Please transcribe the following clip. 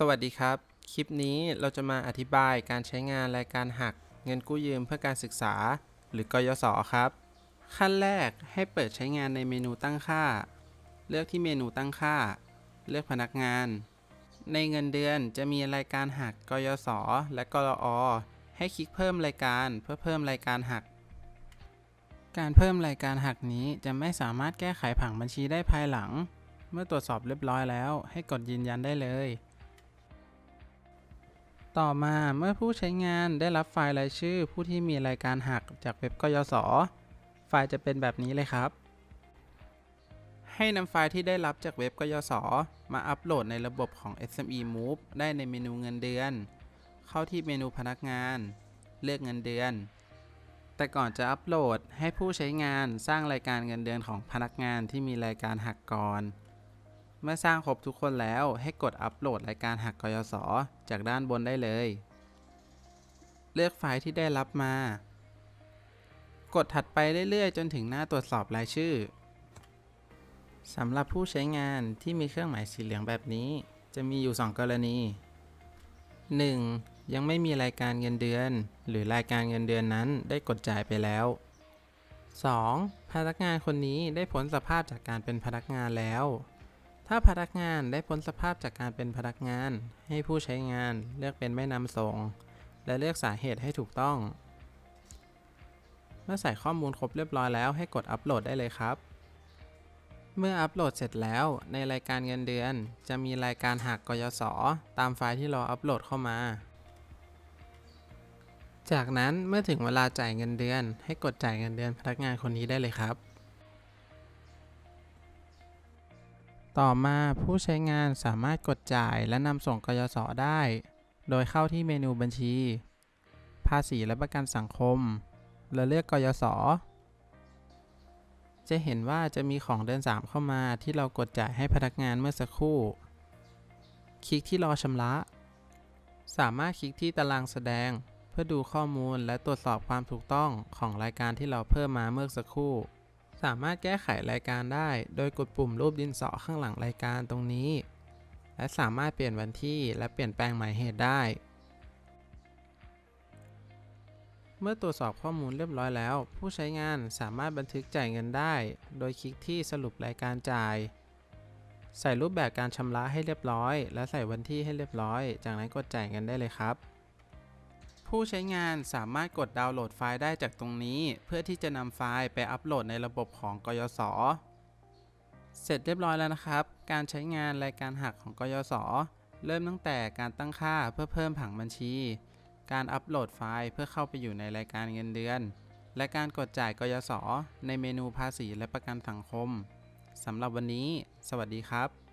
สวัสดีครับ คลิปนี้เราจะมาอธิบายการใช้งานรายการหัก เงินกู้ยืมเพื่อการศึกษา หรือกยศครับ ขั้นแรกให้เปิดใช้งานในเมนูตั้งค่า เลือกที่เมนูตั้งค่า เลือกพนักงาน ในเงินเดือนจะมีรายการหักกยศและกรอให้คลิกเพิ่มรายการเพื่อเพิ่มรายการหัก การเพิ่มรายการหักนี้จะไม่สามารถแก้ไขผังบัญชีได้ภายหลัง เมื่อตรวจสอบเรียบร้อยแล้ว ให้กดยืนยันได้เลย ต่อมาเมื่อผู้ใช้งานได้รับไฟล์รายชื่อ ผู้ที่มีรายการหักจากเว็บกยศไฟล์จะเป็นแบบนี้เลยครับ ให้นำไฟล์ที่ได้รับจากเว็บกยศมาอัปโหลดในระบบของ SME Move ได้ในเมนูเงินเดือน เข้าที่เมนูพนักงาน เลือกเงินเดือน แต่ก่อนจะอัปโหลดให้ผู้ใช้งานสร้างรายการเงินเดือนของพนักงานที่มีรายการหักก่อน มื่อสร้างครบทุกคนแล้วให้กดอัปโหลดรายการหักกยศจากด้านบนได้เลย เลือกไฟล์ที่ได้รับมา กดถัดไปเรื่อยๆ จนถึงหน้าตรวจสอบรายชื่อสำหรับผู้ใช้งานที่มีเครื่องหมายสีเหลืองแบบนี้ จะมีอยู่ 2 กรณี 1. ยังไม่มีรายการเงินเดือน หรือรายการเงินเดือนนั้นได้กดจ่ายไปแล้ว 2. พนักงานคนนี้ได้พ้นสภาพจากการเป็นพนักงานแล้ว ถ้าพนักงานได้พ้นสภาพจากการเป็นพนักงาน ให้ผู้ใช้งานเลือกเป็นไม่นำส่ง และเลือกสาเหตุให้ถูกต้อง เมื่อใส่ข้อมูลครบเรียบร้อยแล้วให้กดอัปโหลดได้เลยครับ เมื่ออัปโหลดเสร็จแล้วในรายการเงินเดือน จะมีรายการหักกยศตามไฟล์ที่เราอัปโหลดเข้ามา จากนั้นเมื่อถึงเวลาจ่ายเงินเดือน ให้กดจ่ายเงินเดือนพนักงานคนนี้ได้เลยครับ ต่อมาผู้ใช้งานสามารถกดจ่ายและนำส่งกยศได้ โดยเข้าที่เมนูบัญชี ภาษีและประกันสังคม และเลือกกยศ จะเห็นว่าจะมีของเดือน3 เข้ามาที่เรากดจ่ายให้พนักงานเมื่อสักครู่ คลิกที่รอชำระ สามารถคลิกที่ตารางแสดง เพื่อดูข้อมูลและตรวจสอบความถูกต้องของรายการที่เราเพิ่มมาเมื่อสักครู่ สามารถแก้ไขรายการได้ โดยกดปุ่มรูปดินสอข้างหลังรายการตรงนี้ และสามารถเปลี่ยนวันที่และเปลี่ยนแปลงหมายเหตุได้ เมื่อตรวจสอบข้อมูลเรียบร้อยแล้ว ผู้ใช้งานสามารถบันทึกจ่ายเงินได้ โดยคลิกที่สรุปรายการจ่าย ใส่รูปแบบการชำระให้เรียบร้อย และใส่วันที่ให้เรียบร้อย จากนั้นกดจ่ายเงินได้เลยครับ ผู้ใช้งานสามารถกดดาวน์โหลดไฟล์ได้จากตรงนี้ เพื่อที่จะนำไฟล์ไปอัปโหลดในระบบของกยศ เสร็จเรียบร้อยแล้วนะครับ การใช้งานรายการหักของกยศ เริ่มตั้งแต่การตั้งค่าเพื่อเพิ่มผังบัญชี การอัปโหลดไฟล์เพื่อเข้าไปอยู่ในรายการเงินเดือน และการกดจ่ายกยศ ในเมนูภาษีและประกันสังคมสำหรับวันนี้ สวัสดีครับ